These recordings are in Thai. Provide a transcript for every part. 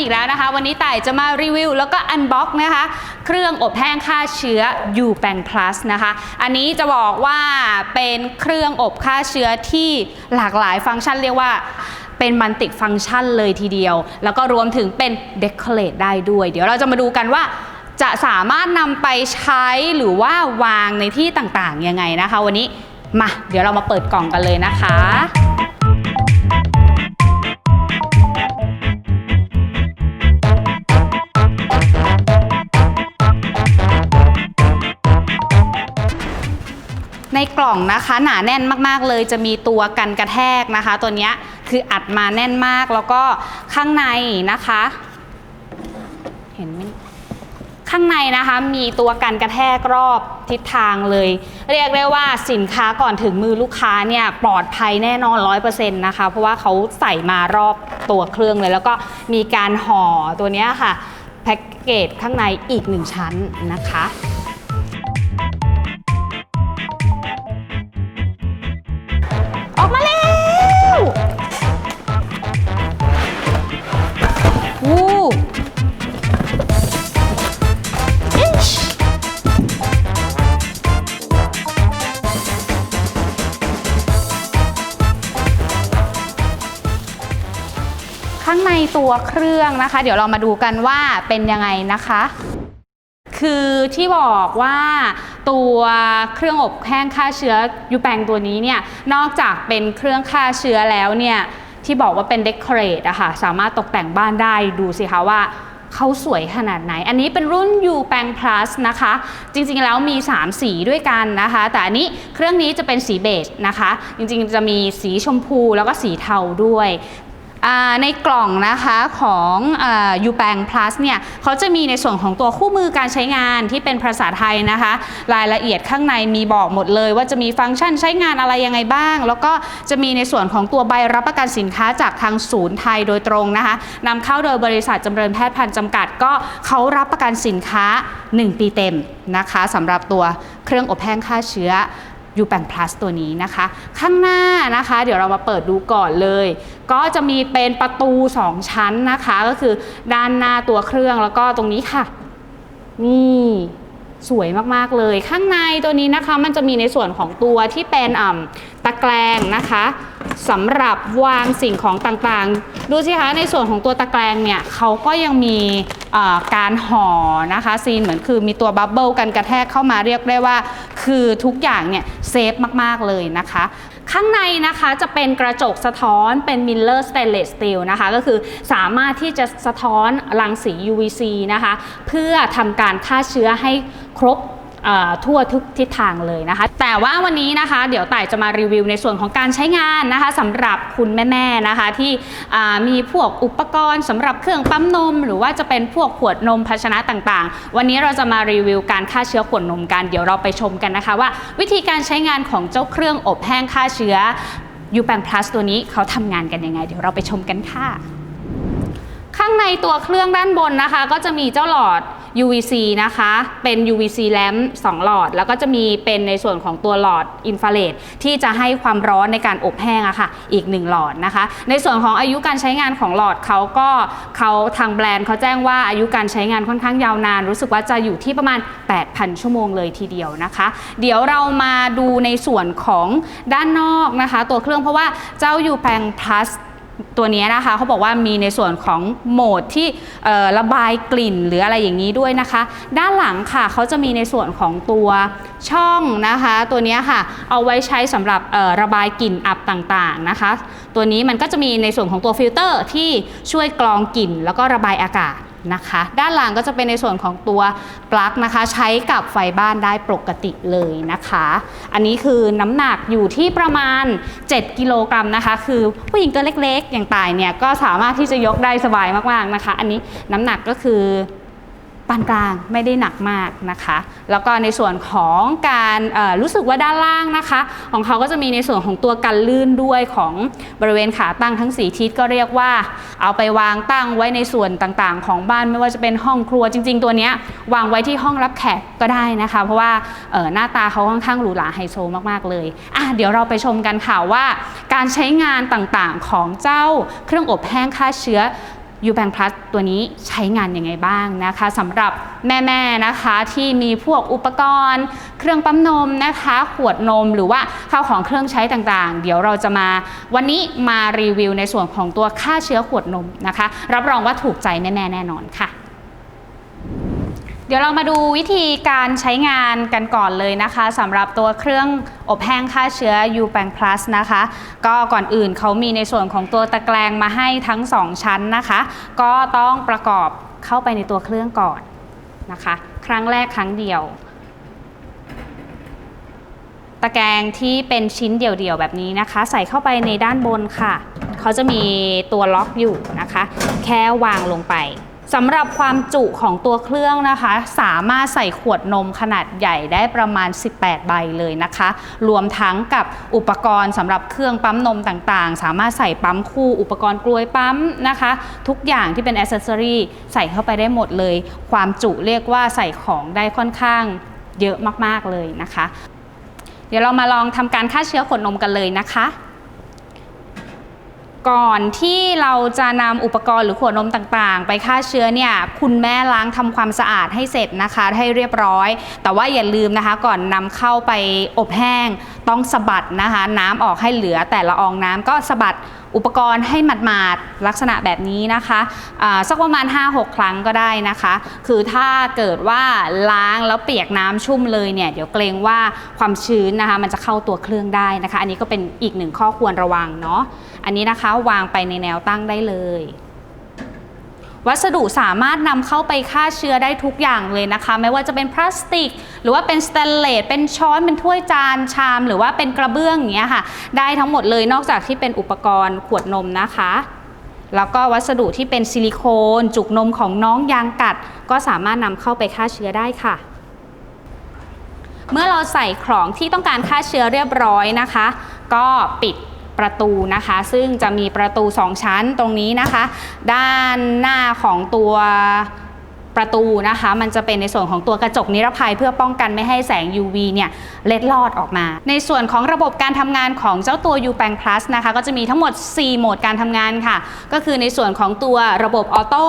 อีกแล้วนะคะ วันนี้ต่ายจะมารีวิว แล้วก็อันบ็อกนะคะ เครื่องอบแห้งฆ่าเชื้อ u p a n Plus นะคะ อันนี้จะบอกว่าเป็นเครื่องอบฆ่าเชื้อที่หลากหลายฟังก์ชันเรียกว่าเป็นมันติฟังก์ชันเลยทีเดียว แล้วก็รวมถึงเป็นเดคอเรทได้ด้วย เดี๋ยวเราจะมาดูกันว่าจะสามารถนำไปใช้หรือว่าวางในที่ต่างๆยังไงนะคะ วันนี้มาเดี๋ยวเรามาเปิดกล่องกันเลยนะคะ ในกล่องนะคะหนาแน่นมากๆเลยจะมีตัวกันกระแทกนะคะ ตัวนี้คืออัดมาแน่นมากแล้วก็ข้างในนะคะ เห็นไหมข้างในนะคะมีตัวกันกระแทกรอบทิศทางเลย เรียกได้ว่าสินค้าก่อนถึงมือลูกค้าเนี่ยปลอดภัยแน่นอน 100%นะคะ เพราะว่าเขาใส่มารอบตัวเครื่องเลย แล้วก็มีการห่อตัวนี้ค่ะ แพ็กเกจข้างในอีกหนึ่งชั้นนะคะ ตัวเครื่องนะคะ เดี๋ยวเรามาดูกันว่าเป็นยังไงนะคะ คือที่บอกว่าตัวเครื่องอบแห้งฆ่าเชื้อยูแปงตัวนี้เนี่ยนอกจากเป็นเครื่องฆ่าเชื้อแล้วเนี่ยที่บอกว่าเป็นเดคอเรทอะค่ะสามารถตกแต่งบ้านได้ดูสิคะว่าเขาสวยขนาดไหน อันนี้เป็นรุ่น u p a n Plus นะคะ จริงๆแล้วมี 3 สีด้วยกันนะคะ แต่อันนี้เครื่องนี้จะเป็นสีเบจนะคะ จริงๆจะมีสีชมพูแล้วก็สีเทาด้วย ในกล่องนะคะของยูแปง plus เนี่ยเขาจะมีในส่วนของตัวคู่มือการใช้งานที่เป็นภาษาไทยนะคะ รายละเอียดข้างในมีบอกหมดเลย ว่าจะมีฟังก์ชันใช้งานอะไรยังไงบ้าง แล้วก็จะมีในส่วนของตัวใบรับประกันสินค้าจากทางศูนย์ไทยโดยตรงนะคะนำเข้าโดยบริษัทจำเริญแพทย์พันธ์จำกัดก็เขารับประกันสินค้า 1 ปีเต็มนะคะสำหรับตัวเครื่องอบแห้งฆ่าเชื้อ ยูแปง plus ตัวนี้นะคะ ข้างหน้านะคะ เดี๋ยวเรามาเปิดดูก่อนเลย ก็จะมีเป็นประตู 2 ชั้นนะคะ ก็คือด้านหน้าตัวเครื่องแล้วก็ตรงนี้ค่ะ นี่สวยมาก ๆ เลย ข้างในตัวนี้นะคะ มันจะมีในส่วนของตัวที่เป็นอ่ำตะแกรงนะคะสำหรับวางสิ่งของต่างๆ ดูสิคะ ในส่วนของตัวตะแกรงเนี่ยเขาก็ยังมีการห่อนะคะซีนเหมือนคือมีตัวบับเบิลกันกระแทกเข้ามาเรียกได้ว่า คือทุกอย่างเนี่ยเซฟมาก ๆ เลยนะคะ ข้างในนะคะจะเป็นกระจกสะท้อนเป็น Miller Stainless Steel นะคะ ก็คือสามารถที่จะสะท้อนรังสี UVC นะคะ เพื่อทำการฆ่าเชื้อให้ครบ ทั่วทุกทิศทางเลยนะคะ แต่ว่าวันนี้นะคะเดี๋ยวต่ายจะมารีวิวในส่วนของการใช้งานนะคะสำหรับคุณแม่ๆนะคะที่มีพวกอุปกรณ์สำหรับเครื่องปั๊มนม หรือว่าจะเป็นพวกขวดนมภาชนะต่างๆ วันนี้เราจะมารีวิวการฆ่าเชื้อขวดนมกันเดี๋ยวเราไปชมกันนะคะ ว่าวิธีการใช้งานของเจ้าเครื่องอบแห้งฆ่าเชื้อ u p a n Plus ตัวนี้เขาทำงานกันยังไง เดี๋ยวเราไปชมกันค่ะ ข้างในตัวเครื่องด้านบนนะคะ ก็จะมีเจ้าหลอด UVC นะคะ เป็น UVC lamp 2หลอด แล้วก็จะมีเป็นในส่วนของตัวหลอดอินฟราเรดที่จะให้ความร้อนในการอบแห้งอะค่ะ อีก 1 หลอดนะคะ ในส่วนของอายุการใช้งานของหลอดเขาก็เขาทางแบรนด์เขาแจ้งว่าอายุการใช้งานค่อนข้างยาวนาน รู้สึกว่าจะอยู่ที่ประมาณ 8,000 ชั่วโมงเลยทีเดียวนะคะ เดี๋ยวเรามาดูในส่วนของด้านนอกนะคะ ตัวเครื่องเพราะว่าเจ้า u p a n Plus ตัวนี้นะคะเขาบอกว่ามีในส่วนของโหมดที่ระบายกลิ่นหรืออะไรอย่างนี้ด้วยนะคะ ด้านหลังค่ะเขาจะมีในส่วนของตัวช่องนะคะ ตัวนี้ค่ะเอาไว้ใช้สำหรับระบายกลิ่นอับต่างๆนะคะ ตัวนี้มันก็จะมีในส่วนของตัวฟิลเตอร์ที่ช่วยกรองกลิ่นแล้วก็ระบายอากาศ นะคะ ด้านหลังก็จะเป็นในส่วนของตัวปลั๊กนะคะ ใช้กับไฟบ้านได้ปกติเลยนะคะ อันนี้คือน้ำหนักอยู่ที่ประมาณ 7 กิโลกรัมนะคะ คือผู้หญิงตัวเล็กๆ อย่างตายเนี่ยก็สามารถที่จะยกได้สบายมากๆนะคะ อันนี้น้ำหนักก็คือ ปานกลางไม่ได้หนักมากนะคะ แล้วก็ในส่วนของการรู้สึกว่าด้านล่างนะคะ ของเขาก็จะมีในส่วนของตัวกันลื่นด้วยของบริเวณขาตั้งทั้งสีทิศก็เรียกว่า เอาไปวางตั้งไว้ในส่วนต่างๆ ของบ้านไม่ว่าจะเป็นห้องครัวจริง ๆ ตัวนี้วางไว้ที่ห้องรับแขกก็ได้นะคะ เพราะว่าหน้าตาเขาค่อนข้างหรูหราไฮโซมากๆเลยอะเดี๋ยวเราไปชมกันค่ะว่า การใช้งานต่างๆของเจ้าเครื่องอบแห้งฆ่าเชื้อ ยูแบงพลัสตัวนี้ใช้งานยังไงบ้างนะคะสำหรับแม่ๆนะคะที่มีพวกอุปกรณ์ เครื่องปั๊มนมนะคะ ขวดนมหรือว่าข้าวของเครื่องใช้ต่างๆ เดี๋ยวเราจะมาวันนี้มารีวิวในส่วนของตัวฆ่าเชื้อขวดนมนะคะ รับรองว่าถูกใจแม่ๆแน่นอนค่ะ เดี๋ยวเรามาดูวิธีการใช้งานกันก่อนเลยนะคะสำหรับตัวเครื่องอบแห้งฆ่าเชื้อ u b a n k Plus นะคะ ก็ก่อนอื่นเขามีในส่วนของตัวตะแกรงมาให้ทั้ง 2 ชั้นนะคะ ก็ต้องประกอบเข้าไปในตัวเครื่องก่อนนะคะ ครั้งแรกครั้งเดียว ตะแกรงที่เป็นชิ้นเดี่ยวๆแบบนี้นะคะ ใส่เข้าไปในด้านบนค่ะ เขาจะมีตัวล็อกอยู่นะคะ แค่วางลงไป สำหรับความจุของตัวเครื่องนะคะ สามารถใส่ขวดนมขนาดใหญ่ได้ประมาณ 18 ใบเลยนะคะ รวมทั้งกับอุปกรณ์สำหรับเครื่องปั๊มนมต่างๆ สามารถใส่ปั๊มคู่อุปกรณ์กลวยปั๊มนะคะ ทุกอย่างที่เป็นอ c เซสซอรีใส่เข้าไปได้หมดเลย ความจุเรียกว่าใส่ของได้ค่อนข้างเยอะมากๆเลยนะคะ เดี๋ยวเรามาลองทำการฆ่าเชื้อขวดนมกันเลยนะคะ ก่อนที่เราจะนำอุปกรณ์หรือขวดนมต่างๆ ไปฆ่าเชื้อเนี่ยคุณแม่ล้างทำความสะอาดให้เสร็จนะคะ ให้เรียบร้อย แต่ว่าอย่าลืมนะคะ ก่อนนำเข้าไปอบแห้ง ต้องสะบัดนะคะ น้ำออกให้เหลือแต่ละอองน้ำก็สะบัดอุปกรณ์ให้หมาดๆลักษณะแบบนี้นะคะอ่าสักประมาณ 5-6 ครั้งก็ได้นะคะ คือถ้าเกิดว่าล้างแล้วเปียกน้ำชุ่มเลยเนี่ยเดี๋ยวเกรงว่าความชื้นนะคะ มันจะเข้าตัวเครื่องได้นะคะ อันนี้ก็เป็นอีกหนึ่งข้อควรระวังเนาะ อันนี้นะคะวางไปในแนวตั้งได้เลย วัสดุสามารถนำเข้าไปฆ่าเชื้อได้ทุกอย่างเลยนะคะ ไม่ว่าจะเป็นพลาสติก หรือว่าเป็นสแตนเลสเป็นช้อนเป็นถ้วยจานชาม หรือว่าเป็นกระเบื้องอย่างเงี้ยค่ะ ได้ทั้งหมดเลยนอกจากที่เป็นอุปกรณ์ขวดนมนะคะแล้วก็วัสดุที่เป็นซิลิโคน จุกนมของน้องยางกัด ก็สามารถนำเข้าไปฆ่าเชื้อได้ค่ะ เมื่อเราใส่ของที่ต้องการฆ่าเชื้อเรียบร้อยนะคะ ก็ปิด ประตูนะคะ ซึ่งจะมีประตู 2 ชั้นตรงนี้นะคะ ด้านหน้าของตัว ประตูนะคะ มันจะเป็นในส่วนของตัวกระจกนิรภัยเพื่อป้องกันไม่ให้แสง UV เนี่ยเล็ดลอดออกมา ในส่วนของระบบการทำงานของเจ้าตัว u b a n k Plus นะคะก็จะมีทั้งหมด 4 โหมดการทำงานค่ะ ก็คือในส่วนของตัวระบบออโต้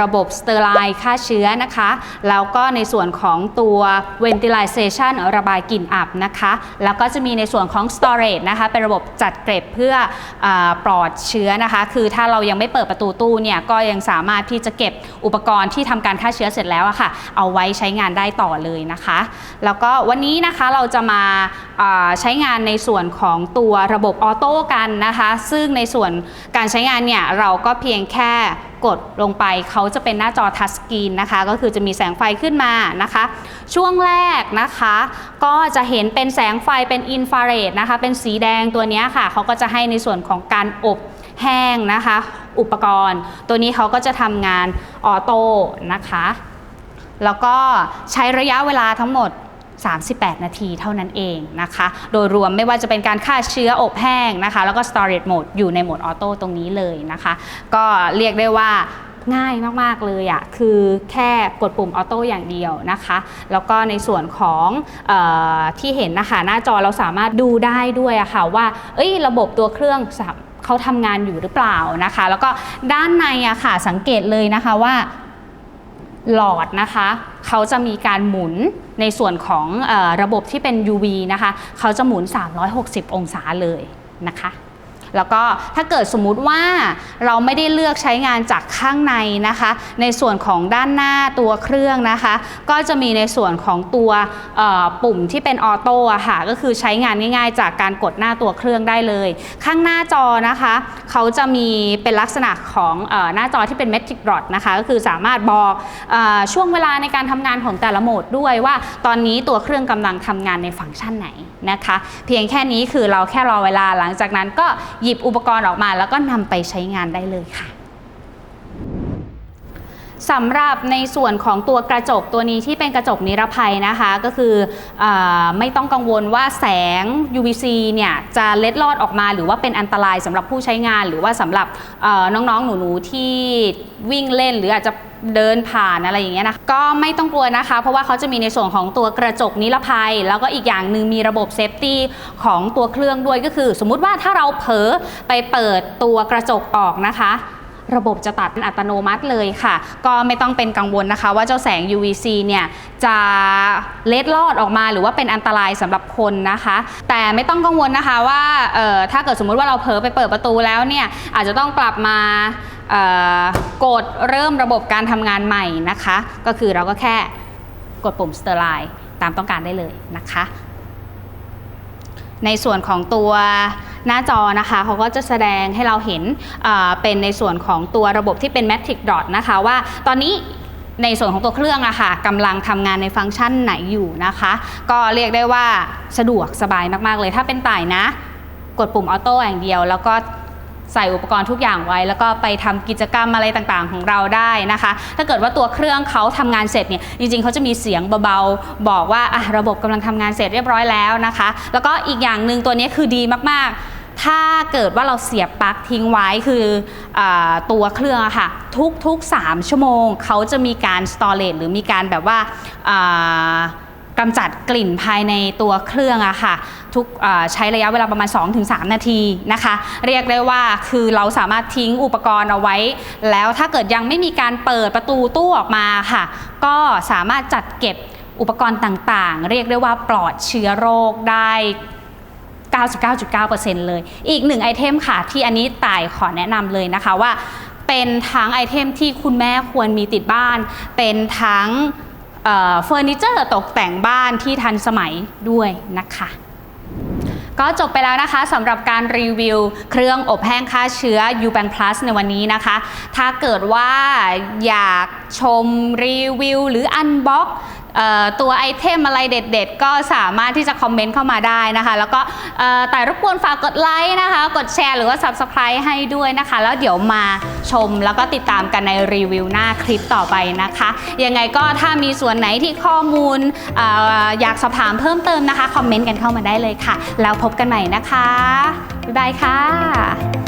ระบบสเตอร์ไลน์ฆ่าเชื้อนะคะ แล้วก็ในส่วนของตัว ventilation ระบายกลิ่นอับนะคะ แล้วก็จะมีในส่วนของ storage นะคะ เป็นระบบจัดเก็บเพื่ออปลอดเชื้อนะคะ คือถ้าเรายังไม่เปิดประตูตู้เนี่ย ก็ยังสามารถที่จะเก็บอุปกรณ์ที่ทำการฆ่าเชื้อเสร็จแล้วอะค่ะ เอาไว้ใช้งานได้ต่อเลยนะคะ แล้วก็วันนี้นะคะเราจะมาาใช้งานในส่วนของตัวระบบออโต้กันนะคะ ซึ่งในส่วนการใช้งานเนี่ยเราก็เพียงแค่กดลงไปเขาจะเป็นหน้าจอทัชสกรีนนะคะ ก็คือจะมีแสงไฟขึ้นมานะคะ ช่วงแรกนะคะ ก็จะเห็นเป็นแสงไฟเป็นอินฟราเรดนะคะ เป็นสีแดงตัวนี้ค่ะ เขาก็จะให้ในส่วนของการอบแห้งนะคะ อุปกรณ์ ตัวนี้เขาก็จะทำงานออโต้นะคะ แล้วก็ใช้ระยะเวลาทั้งหมด 38 นาทีเท่านั้นเองนะคะ โดยรวมไม่ว่าจะเป็นการฆ่าเชื้ออบแห้งนะคะ แล้วก็ storage mode อยู่ในโหมดออโต้ตรงนี้เลยนะคะ ก็เรียกได้ว่า ง่ายมาก ๆ เลยอะ่ะคือแค่กดปุ่มออโต้อย่างเดียวนะคะ แล้วก็ในส่วนของออที่เห็นนะคะหน้าจอเราสามารถดูได้ด้วยอะค่ะว่าเอ้ยระบบตัวเครื่องเขาทำงานอยู่หรือเปล่านะคะ แล้วก็ด้านในอะค่ะสังเกตเลยนะคะว่าหลอดนะคะเขาจะมีการหมุนในส่วนของอระบบที่เป็น UV นะคะเขาจะหมุน 360 องศาเลยนะคะ แล้วก็ถ้าเกิดสมมุติว่าเราไม่ได้เลือกใช้งานจากข้างในนะคะ ในส่วนของด้านหน้าตัวเครื่องนะคะ ก็จะมีในส่วนของตัวปุ่มที่เป็นออโต้ค่ะก็คือใช้งานง่าย ๆ จากการกดหน้าตัวเครื่องได้เลย ข้างหน้าจอนะคะเขาจะมีเป็นลักษณะของอหน้าจอที่เป็น Metric Dot นะคะก็คือสามารถบอกอช่วงเวลาในการทำงานของแต่ละโหมดด้วยว่า ตอนนี้ตัวเครื่องกำลังทำงานในฟังก์ชันไหนนะคะ เพียงแค่นี้คือเราแค่รอเวลาหลังจากนั้นก็หยิบอุปกรณ์ออกมา แล้วก็นำไปใช้งานได้เลยค่ะ สำหรับในส่วนของตัวกระจกตัวนี้ที่เป็นกระจกนิรภัยนะคะ ก็คืออไม่ต้องกังวลว่าแสง UVC เนี่ยจะเล็ดลอดออกมา หรือว่าเป็นอันตรายสำหรับผู้ใช้งาน หรือว่าสำหรับน้องๆหนูๆที่วิ่งเล่นหรืออาจจะเดินผ่านอะไรอย่างเงี้ยนะก็ไม่ต้องกลัวนะคะ เพราะว่าเขาจะมีในส่วนของตัวกระจกนิรภัย แล้วก็อีกอย่างหนึ่งมีระบบเซฟตี้ของตัวเครื่องด้วยก็คือ สมมุติว่าถ้าเราเผลอไปเปิดตัวกระจกออกนะคะ ระบบจะตัดเป็นอัตโนมัติเลยค่ะ ก็ไม่ต้องเป็นกังวลนะคะ ว่าเจ้าแสง UVC เนี่ยจะเล็ดลอดออกมาหรือว่าเป็นอันตรายสำหรับคนนะคะ แต่ไม่ต้องกังวลนะคะว่าถ้าเกิดสมมุติว่าเราเผลอไปเปิดประตูแล้วเนี่ยอาจจะต้องกลับมากดเริ่มระบบการทำงานใหม่นะคะ ก็คือเราก็แค่กดปุ่ม Sterilize ตามต้องการได้เลยนะคะ ในส่วนของตัว หน้าจอนะคะเขาก็จะแสดงให้เราเห็นเป็นในส่วนของตัวระบบที่เป็น Matrix Dot นะคะว่าตอนนี้ในส่วนของตัวเครื่องอะค่ะกำลังทำงานในฟังก์ชันไหนอยู่นะคะ ก็เรียกได้ว่าสะดวกสบายมากๆเลย ถ้าเป็นต่ายนะ กดปุ่มออโต้อย่างเดียว แล้วก็ใส่อุปกรณ์ทุกอย่างไว้ แล้วก็ไปทำกิจกรรมอะไรต่างๆของเราได้นะคะ ถ้าเกิดว่าตัวเครื่องเขาทำงานเสร็จเนี่ยจริงๆเขาจะมีเสียงเบาๆบอกว่าอะระบบกำลังทำงานเสร็จเรียบร้อยแล้วนะคะ แล้วก็อีกอย่างหนึ่งตัวนี้คือดีมากๆ ถ้าเกิดว่าเราเสียบปลั๊กทิ้งไว้คืออตัวเครื่องค่ะ ทุกๆ 3 ชั่วโมง เขาจะมีการสตอเรจหรือมีการแบบว่ากำจัดกลิ่นภายในตัวเครื่องอะค่ะทุกใช้ระยะเวลาประมาณ 2-3 นาทีนะคะ เรียกได้ว่าคือเราสามารถทิ้งอุปกรณ์เอาไว้ แล้วถ้าเกิดยังไม่มีการเปิดประตูตู้ออกมาค่ะ ก็สามารถจัดเก็บอุปกรณ์ต่างๆ เรียกได้ว่าปลอดเชื้อโรคได้ 99.9%เลย อีกหนึ่งไอเทมค่ะ ที่อันนี้ต่ายขอแนะนำเลยนะคะว่า เป็นทั้งไอเทมที่คุณแม่ควรมีติดบ้าน เป็นทั้งเฟอร์นิเจอร์ตกแต่งบ้านที่ทันสมัยด้วยนะคะก็จบไปแล้วนะคะสำหรับการรีวิว เครื่องอบแห้งฆ่าเชื้อ u b a n Plus ในวันนี้นะคะ ถ้าเกิดว่าอยากชมรีวิว หรืออันบ็อก ตัวไอเทมอะไรเด็ด ๆ ก็สามารถที่จะคอมเมนต์เข้ามาได้นะคะ แล้วก็แต่รบกวนฝากกดไลค์นะคะ กดแชร์หรือว่า Subscribe ให้ด้วยนะคะ แล้วเดี๋ยวมาชมแล้วก็ติดตามกันในรีวิวหน้าคลิปต่อไปนะคะ ยังไงก็ถ้ามีส่วนไหนที่ข้อมูลออยากสอบถามเพิ่มเติมนะคะ คอมเมนต์กันเข้ามาได้เลยค่ะ แล้วพบกันใหม่นะคะบ๊ายบายค่ะ